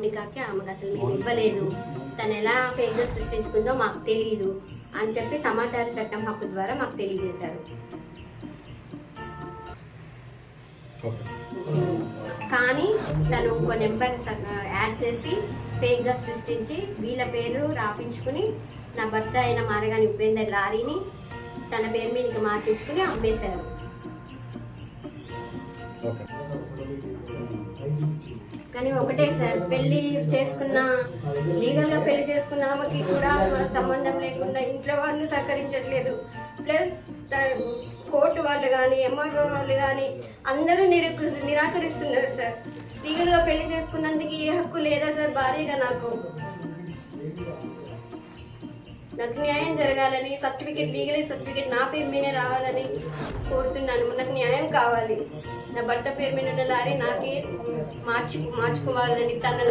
మౌనికాకి ఆమెకు అసలు మేము ఇవ్వలేదు. తను ఎలా ఫేక్గా సృష్టించుకుందో మాకు తెలియదు అని చెప్పి సమాచార చట్టం హక్కు ద్వారా మాకు తెలియజేశారు. కానీ తను ఇంకో నెంబర్ యాడ్ చేసి ఫేక్గా సృష్టించి వీళ్ళ పేరు రాపించుకుని నా భర్త అయిన మారగాని ఉపేందర్ లారీని తన పేరు మీదకి మార్పించుకుని అమ్మేశారు. అని కానీ ఒకటే సార్. పెళ్ళి చేసుకున్న లీగల్గా పెళ్ళి చేసుకున్న ఆమెకి కూడా సంబంధం లేకుండా ఇంట్లో వాళ్ళు సహకరించట్లేదు. ప్లస్ కోర్టు వాళ్ళు కానీ ఎంఆర్ఓ వాళ్ళు కానీ అందరూ నిరకు నిరాకరిస్తున్నారు సార్. లీగల్గా పెళ్ళి చేసుకున్నందుకు ఏ హక్కు లేదా సార్? భారీగా నాకు. నాకు న్యాయం జరగాలని సర్టిఫికేట్ లీగల్ సర్టిఫికేట్ నా పేరు మీదే రావాలని కోరుతున్నాను. నాకు న్యాయం కావాలి. నా భర్త పేరు మీద ఉన్న లారీ నాకే మార్చి మార్చుకోవాలని తన